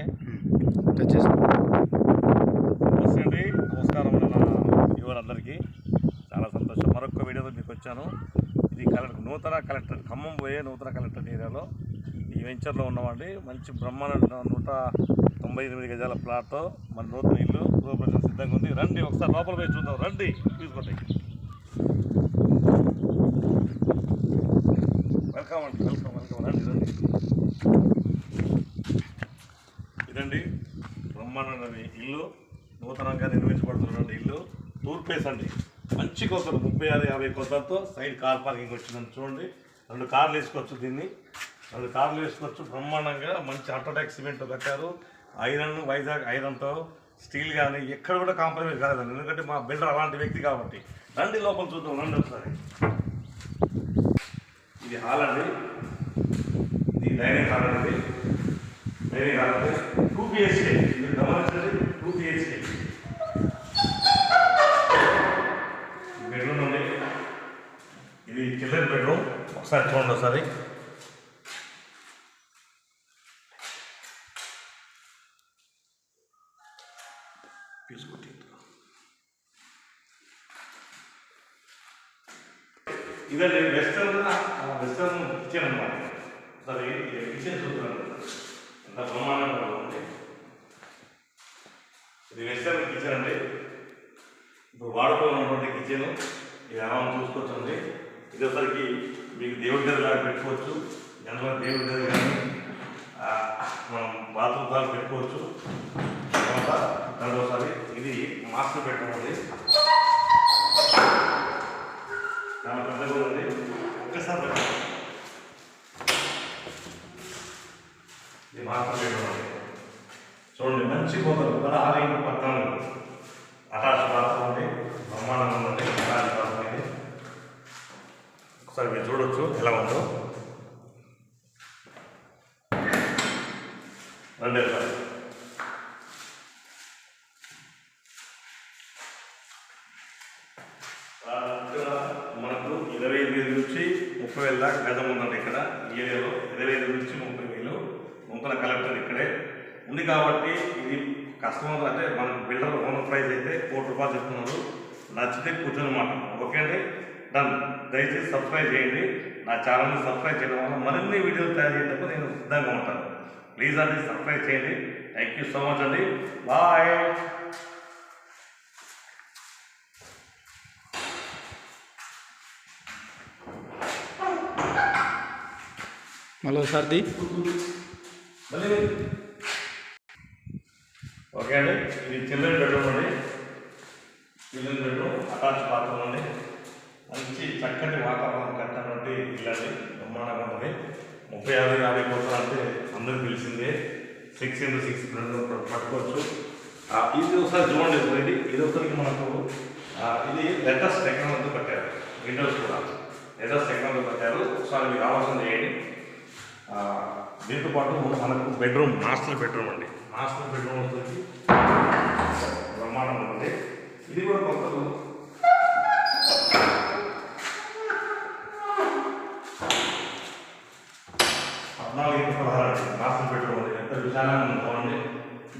Okay. Touch నమస్తే అండి. నమస్కారం నా యువరందరికీ చాలా సంతోషం. మరొక వీడియోతో మీకు వచ్చాను. ఇది కలెక్టర్ నూతన కలెక్టర్ ఖమ్మం పోయే నూతన కలెక్టర్ ఏరియాలో ఈ వెంచర్లో ఉన్నామండి మంచి బ్రహ్మాండ నూట తొంభై ఎనిమిది గజాల ప్లాట్తో మన నూతన ఇల్లు గృహప్రవేశం సిద్ధంగా ఉంది. రండి ఒకసారి లోపల పోయి చూద్దాం. రండి తీసుకోండి. వెల్కమ్ అండి వెల్కమ్ వెల్కమ్. రండి రండి ఇదండి బ్రహ్మాండమైన ఇల్లు నూతనంగా నిర్మించబడుతున్నటువంటి ఇల్లు తూర్పేసండి. మంచి కొత్తలు ముప్పై ఆరు యాభై కొత్తలతో సైడ్ కార్ పార్కింగ్ వచ్చిందని చూడండి. రెండు కార్లు వేసుకోవచ్చు దీన్ని. రెండు కార్లు వేసుకోవచ్చు. బ్రహ్మాండంగా మంచి అల్ట్రాటెక్ సిమెంట్ కట్టారు. ఐరన్ వైజాగ్ ఐరన్తో స్టీల్ కానీ ఎక్కడ కూడా కాంప్రమైజ్ కాలేదండి. ఎందుకంటే మా బిల్డర్ అలాంటి వ్యక్తి కాబట్టి. రండి లోపల చూద్దాం రండి ఒకసారి. ఇది హాల్ అండి. ఇది డైనింగ్ హాల్ అండి. డైనింగ్ హాల్ టూ బిహెచ్కే మీరు గమనించండి టూ బిహెచ్కే బెడ్రూమ్ ఉంది. ఇది చిల్డ్రన్ బెడ్రూమ్ ఒకసారి చూడండి ఒకసారి. తీసుకుంటే ఇదండి వెస్టర్న్ వెస్టర్న్ కిచెన్ అనమాట సరే కిచెన్ చూస్తున్నాను ఎంత బ్రహ్మాండంగా ఉంది ఇది వెస్టర్న్ కిచెన్ అండి. ఇప్పుడు వాడుకోవాలన్నటువంటి కిచెన్ ఇది అనమాట చూసుకోవచ్చు అండి ఇది ఒకసారికి మీకు దేవుడి గది లాగా పెట్టుకోవచ్చు. జనరల్ దేవుడి గది కానీ మనం బాత్రూమ్ దాకా పెట్టుకోవచ్చు. తర్వాత రెండోసారి ఇది మాస్టర్ పెట్టడం అండి చాలా పెద్దగా ఉంది ఒక్కసారి పెట్టండి. ఇది మాస్టర్ బెడ్రూమ్ అండి చూడండి మంచి కోతలు పదహారు ఇంటి పద్నాలుగు. అటాచ్ బాత్రూమ్ ఉంది బ్రహ్మాండంగా ఉంది అటాచ్ బాత్రూమ్ ఇది. ఒకసారి మీరు చూడొచ్చు ఎలా ఉందో. రండి సార్ మనకు ఇరవై ఎనిమిది నుంచి ముప్పై వేల దాకా గజం ఉందండి ఇక్కడ ఏరియాలో. ఇరవై ఐదు నుంచి ముప్పై వేలు. నూతన కలెక్టర్ ఇక్కడే. ఉంది కాబట్టి ఇది కస్టమర్ అంటే మన బిల్డర్ ఓనర్ ప్రైస్ అయితే కోటి రూపాయలు చెప్తున్నారు. నచ్చితే కూర్చొని మాట ఓకే అండి? డన్ దయచేసి సబ్స్క్రైబ్ చేయండి. నా ఛానల్ని సబ్స్క్రైబ్ చేయడం వల్ల మరిన్ని వీడియోలు తయారు చేయడానికి నేను సిద్ధంగా ఉంటాను. ప్లీజ్ అండి సబ్స్క్రైబ్ చేయండి. థ్యాంక్ యూ సో మచ్ అండి. బాయ్ మళ్ళీ. ఓకే అండి ఇది చిల్డ్రన్ బెడ్రూమ్ అండి. చిల్డ్రన్ బెడ్రూమ్ అటాచ్ బాత్రూమ్ అండి. మంచి చక్కటి వాతావరణం కట్టినటువంటి ఇల్లు అండి. బ్రహ్మాండంగా ఉంటుంది. ముప్పై ఆరు యాభై కోట్లు అంటే అందరికి తెలిసిందే. సిక్స్ ఇంటూ సిక్స్ పట్టుకోవచ్చు. ఆ, ఇది ఒకసారి చూడండి ఇది. ఇది ఒకసారికి మనకు ఇది లెటెస్ట్ టెక్నాలజీ కట్టారు. విండోస్ కూడా. లెటెస్ట్ టెక్నాలజీ కట్టారు. ఒకసారి మీరు ఆలోచన చేయండి. దీంతో పాటు మనకు బెడ్రూమ్ మాస్టర్ బెడ్రూమ్ అండి. మాస్టర్ బెడ్రూమ్ వస్తుంది బ్రహ్మాండం ఉంటుంది ఇది కూడా కొత్త పద్నాలుగు పదహారు మాస్టర్ బెడ్రూమ్ ఉంది ఎంత విశాలంగా ఉంది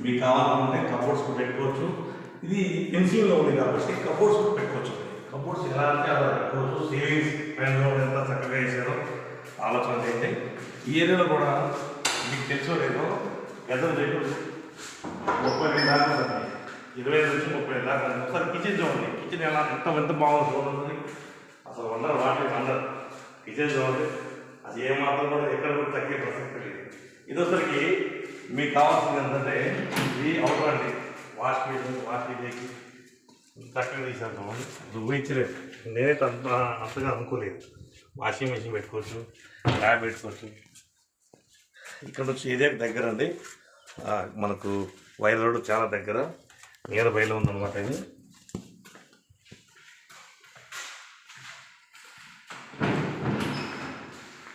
మీకు కావాలనుకుంటే కబోర్డ్స్ పెట్టుకోవచ్చు. ఇది పెన్సిల్లో ఉంది కాబట్టి కబోర్డ్స్ పెట్టుకోవచ్చు. కబోర్డ్స్ ఎలా అంటే అలా పెట్టుకోవచ్చు. సేవింగ్స్ పెన్లో ఎంత చక్కగా వేసారో ఆలోచన చేయండి. ఈ ఏరియాలో కూడా మీకు తెలుసో లేదో గతం రేటు ముప్పై రెండు దాకా ఉంటుంది ఇరవై ఐదు నుంచి ముప్పై ఐదు దాకా ఒకసారి కిచెన్ చూడండి. కిచెన్ ఎలా ఎంత ఎంత బాగుంది చూడండి. అసలు వండరు వాటి వండరు. కిచెన్ చూడండి. అది ఏమాత్రం కూడా ఎక్కడ కూడా తగ్గే ప్రసక్తి లేదు. ఇది ఒకసారికి మీకు కావాల్సింది ఏంటంటే ఇది అవుటర్ అండి. వాష్ బేసిన్ వాష్ బేసిన్కి చక్కగా తీసేద్దాం ఊహించలేదు. దువ్వించలేదు నేనైతే అంత అంతగా అనుకోలేదు. వాషింగ్ మెషిన్ పెట్టుకోవచ్చు ల్యాబ్ పెట్టుకోవచ్చు. ఇక్కడ నుంచి ఇదే దగ్గర అండి మనకు వైర్ రోడ్ చాలా దగ్గర. నియర్ బైలో ఉందన్నమాట ఇది.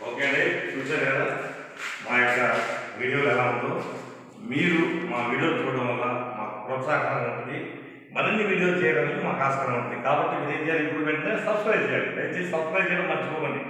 ఓకే అండి చూసారు కదా? మా యొక్క వీడియోలు ఎలా ఉందో. మీరు మా వీడియోలు చూడడం వల్ల మాకు ప్రోత్సాహం ఉంటుంది. మరిన్ని వీడియోలు చేయడానికి మాకు ఆస్కారం ఉంటుంది. కాబట్టి మీరు ఏం చేయాలి ఇప్పుడు వెంటనే సబ్స్క్రైబ్ చేయండి. దయచేసి సబ్స్క్రైబ్ చేయడం మర్చిపోకండి.